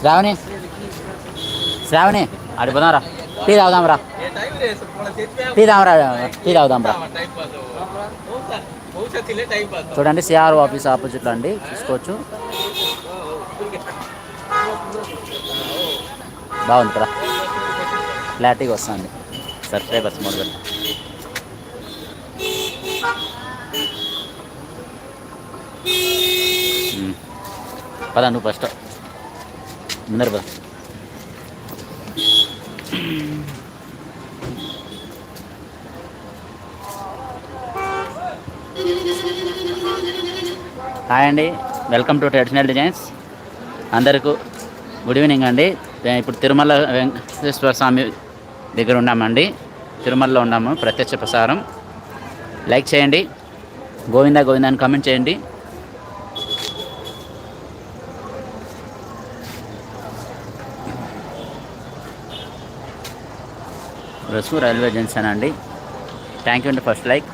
శ్రావణి. శ్రావణి ఆడి రా టీ తాగుదాంరా. టీ తాగురా టీ తాగుదాంరా. చూడండి సిఆర్ ఆఫీస్ ఆపోజిట్లో అండి చూసుకోవచ్చు. బాగుంది రా క్లారిటీగా వస్తుంది. సబ్స్క్రైబర్స్ మూడు Beep. పద నువ్వు ఫస్ట్ అందరు పద. హాయ్ అండి. వెల్కమ్ టు ట్రెడిషనల్ డిజైన్స్ అందరికీ గుడ్ ఈవినింగ్ అండి. ఇప్పుడు తిరుమల వెంకటేశ్వర స్వామి దగ్గర ఉన్నామండి. తిరుమలలో ఉన్నాము ప్రత్యక్ష ప్రసారం. లైక్ చేయండి. గోవిందా గోవిందా అని కామెంట్ చేయండి. రసు రైల్వే జంక్షన్ అండి. థ్యాంక్ యూ అండి ఫస్ట్ లైక్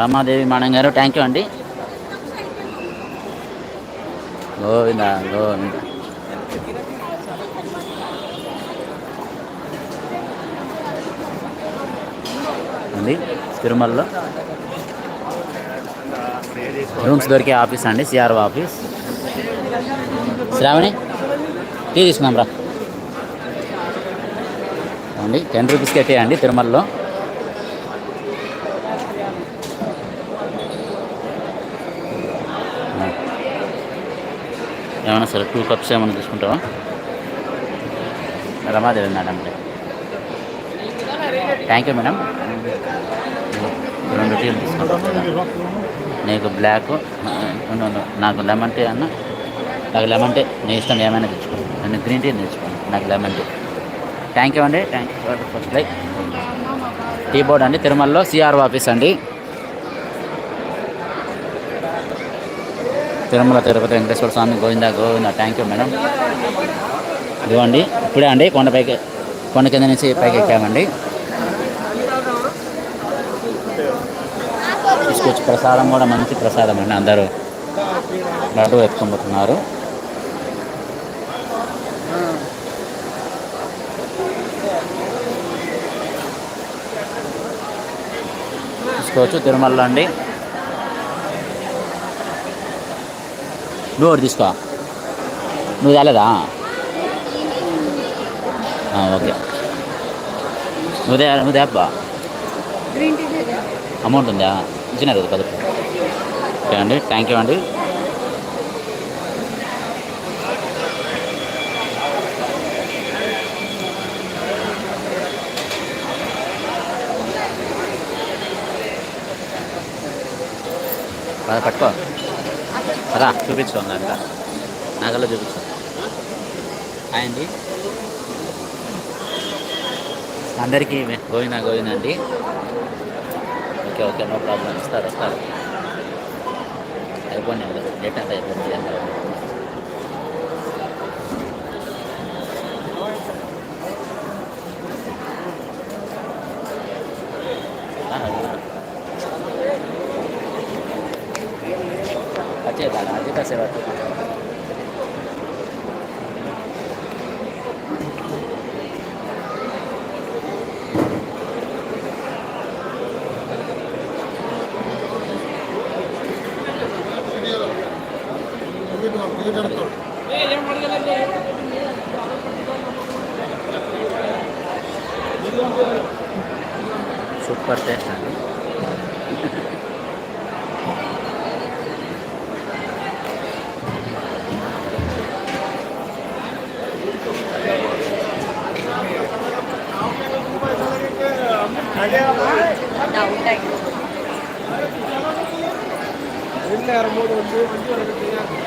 రమాదేవి మేడం గారు థ్యాంక్ యూ అండి. గోవింద గోవింద. అండి తిరుమలలో. రూమ్స్ దొరికే ఆఫీస్ అండి సిఆర్ఓ ఆఫీస్. శ్రావణి టీ తీసుకుందాం రా అండి టెన్ రూపీస్కి టీ అండి తిరుమలలో. ఏమైనా సరే టూ కప్స్ ఏమైనా తీసుకుంటావా? Ramadevi madam thank you madam. రెండు టీలు తీసుకుంటాం. నీకు బ్లాక్ నాకు లెమన్ టీ అన్న నాకు లెమన్ టీ నీ ఇష్టం ఏమైనా తెచ్చుకోండి నేను గ్రీన్ టీ తెచ్చుకోండి నాకు లెమన్ టీ థ్యాంక్ యూ అండి. Thank you first like T board అండి. తిరుమలలో సిఆర్ ఆఫీస్ అండి. Tirumala Tirupati Venkateswara Swamy Govinda Govinda. Thank you madam ఇదిగోండి. ఇప్పుడే అండి కొండపైకి కొండ కింద నుంచి పైకి ఎక్కామండి. తీసుకొచ్చి ప్రసాదం కూడా మంచి ప్రసాదం అండి అందరూ. లడ్డు ఎత్తుకొని తీసుకోవచ్చు తిరుమలలో అండి నువ్వు తీసుకో. నువ్వు తేలేదా? ఓకే. నువ్వు తే నువ్వు తేప్పా? అమౌంట్ ఉందా? ఇచ్చినారు కదా పదకొండు ఓకే అండి థ్యాంక్ యూ అండి. బాగా పట్టుకో. రా చూపించు నాకు నాకల్లో చూపించు అండి అందరికీ గోవిన గోవిన అండి. Okay okay no problem. వస్తారు వస్తారు. అయిపోయింది డేట్ అంతా అయిపోయింది. అంతా అయిపోయింది दादा अच्छे का सेवा సూపర్ టేస్ట్ అండి என்ன வரும்போது வந்து வந்து வரது